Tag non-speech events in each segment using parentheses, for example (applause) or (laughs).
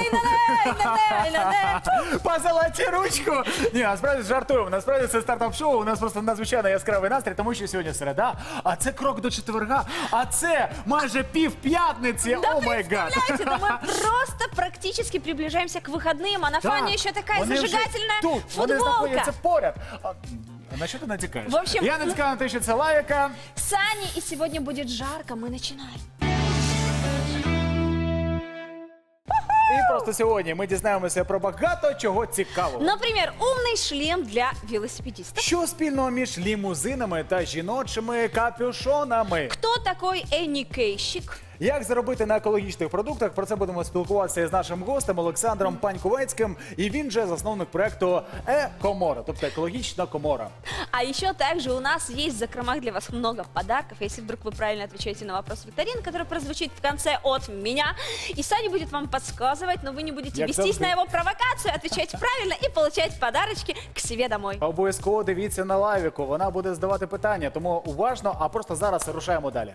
Не-не-не-не-не. Позолоті ручку! Ні, насправді жартуємо. Насправді це стартап-шоу. У нас просто надзвичайно яскравий настрій, тому що сьогодні середа, а це крок до четверга, а це майже пів п'ятниці. Да О май гад! представляете, да мы просто практически приближаемся к выходным, а на Так, фоне еще такая вони вже зажигательная тут, Вони футболка. знаходяться поряд. А, а на що ти натякаєш? В общем, Я натякаю на те, що це лавіка. Сани, и сегодня будет жарко, мы начинаем. І просто сьогодні ми дізнаємося про багато чого цікавого. Например, умний шлем для велосипедистов. Що спільного між лімузинами та жіночими капюшонами? Хто такой Эникейщик? Як заробити на екологічних продуктах? Про це будемо спілкуватися з нашим гостем Олександром Паньковецьким. І він же засновник проекту Е-Комора, тобто екологічна комора. А еще также у нас есть в закромах для вас много подарков, если вдруг вы правильно отвечаете на вопрос викторины, который прозвучит в конце от меня. И Саня будет вам подсказывать, но вы не будете Як вестись завжди. на его провокацию, отвечать правильно и получать подарочки к себе домой. Обов'язково дивіться на лавіку. Вона буде задавати питання, тому уважно, а просто зараз рушаємо далі.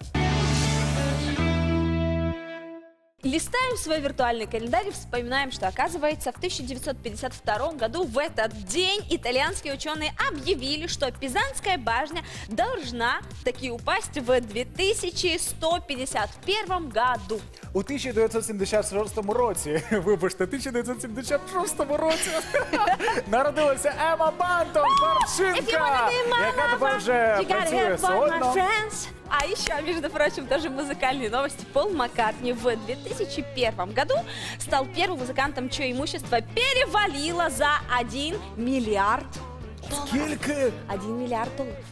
Листаем свой виртуальный календарь и вспоминаем, что, оказывается, в 1952 году в этот день итальянские ученые объявили, что Пизанская башня должна таки упасть в 2151 году. У 1976 році, вибачте, 1976 році народилася Ема Бантон, If you Паршинка, wanna be my яка тепер lover, вже you gotta працює have one, my сольно. А еще, между прочим, тоже музыкальные новости. Пол Маккартни в 2001 году стал первым музыкантом, чье имущество перевалило за 1 миллиард долларов. Скільки? 1 миллиард долларов.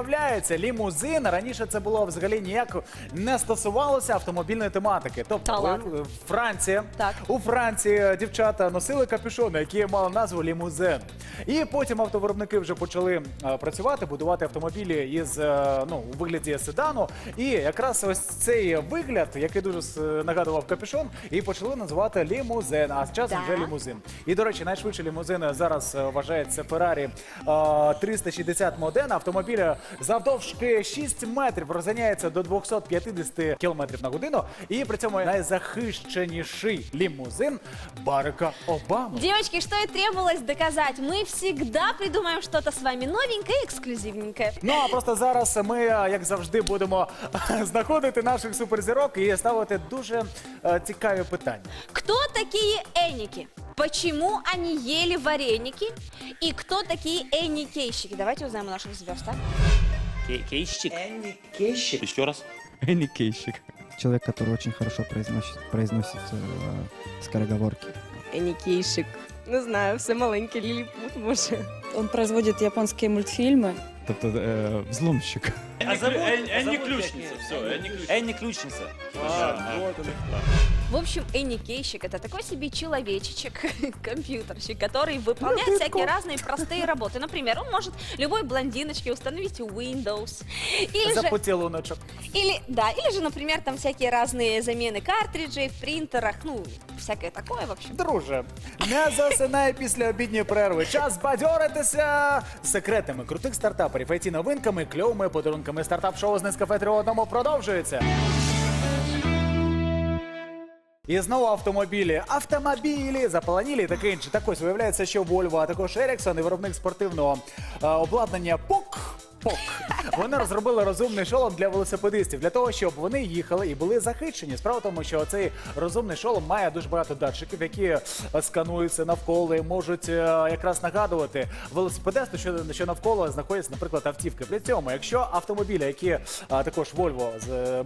Виявляється, лімузин раніше це було взагалі ніяк не стосувалося автомобільної тематики. Тобто ви- Франція Так. у Франції дівчата носили капюшони, які мали назву лімузин. І потім автовиробники вже почали е, працювати, будувати автомобілі із е, ну у вигляді седану. І якраз ось цей вигляд, який дуже с- нагадував капюшон, і почали називати лімузин. А з часом Да. вже лімузин. І до речі, найшвидший лімузин зараз е, вважається е, 360 Modena. Автомобіль завдовжки 6 метрів розганяється до 250 км на годину. І при цьому найзахищеніший лімузин Барака Обами. Девочки, что и требовалось доказать, мы всегда придумаем что-то с вами новенькое и эксклюзивненькое. Ну а просто зараз ми, е, як завжди, будемо знаходити наших суперзірок і ставити дуже е, цікаві питання. Кто такие эники? Почему они ели вареники? И кто такие эникейщики? Давайте узнаем у наших звезд, а? Кей- Кейщик? Энни Кейщик. Еще раз. Энни Кейщик. Человек, который очень хорошо произносит, произносит э, скороговорки. Енікейшик. Не знаю, все маленьке ліліпут може. Он производит японские мультфильмы. Тобто э, взломщик. А зовут? Энни зовут Ключница. Все, Энни Ключница. Энни. В общем, эникейщик это такой себе человечечек, (laughs) компьютерщик, который выполняет всякие разные простые работы. Например, он может любой блондиночке установить Windows. Или же, поцілуночок. или, да, или же, например, там всякие разные замены картриджей в принтерах, ну, всякое такое, в общем. Друже, не засинай після обідньої перерви. Час бадьоритися секретами крутих стартаперів, it новинками, кльовими подарунками. Стартап-шоу з Нескафе три одному продовжується. І знову автомобілі. Автомобілі заполонілі і таке інше. Так ось виявляється, що Volvo, а також Ericsson і виробник спортивного е, обладнання ПОК. ПОК. Вони розробили розумний шолом для велосипедистів для того, щоб вони їхали і були захищені. Справа в тому, що цей розумний шолом має дуже багато датчиків, які е, скануються навколо і можуть е, якраз нагадувати велосипедисту, що, що навколо знаходяться, наприклад, автівки. При цьому, якщо автомобілі, які е, також Volvo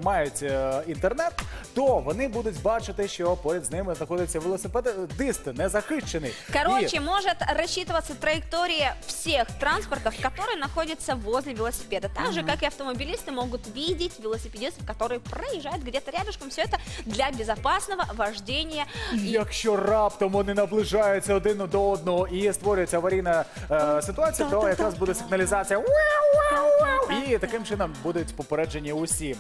мають інтернет, то вони будуть бачити, що поряд з ними знаходиться велосипедист незахищений. Короче, І- может рассчитываться траектория всех транспортов, которые находятся возле велосипеда. Так же, как и автомобилисты могут видеть велосипедистов, которые проезжают где-то рядышком. Все это для безопасного вождения. І Якщо раптом вони наближаються один до одного і створюється аварійна е, ситуація, то якраз буде сигналізація «Уау, уау, уау», і таким чином будуть попереджені усі.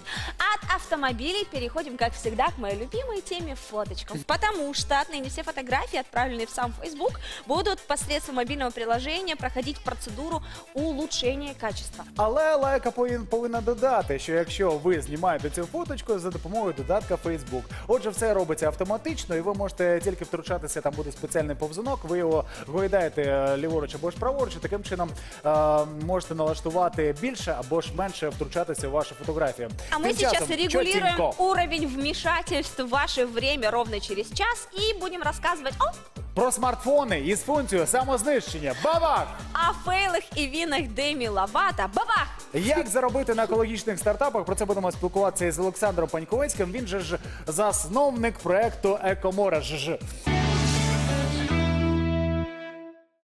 От автомобилей переходим, как всегда, к моей любимой теме фоточкам. Потому что отныне все фотографии, отправленные в сам Facebook, будут посредством мобильного приложения проходить процедуру улучшения качества. Але лайка повин- повинна додати, що якщо ви знімаєте цю фоточку за допомогою додатка Facebook. Отже, все робиться автоматично, і ви можете тільки втручатися. Там буде спеціальний повзунок. Ви його гойдаєте е, ліворуч або ж праворуч. І таким чином е, можете налаштувати більше або ж менше втручатися в вашу фотографію. А мы Тим сейчас часом, регулируем уровень вмешательств в ваше время ровно через час и будем рассказывать о, про смартфони із функцією самознищення. Бабах! о фейлах и винах Демі Лавата. Бабах! Як заробити на екологічних стартапах? Про це будемо спілкуватися із Олександром Паньковецьким. Він же ж засновник проекту Екомора. Ж.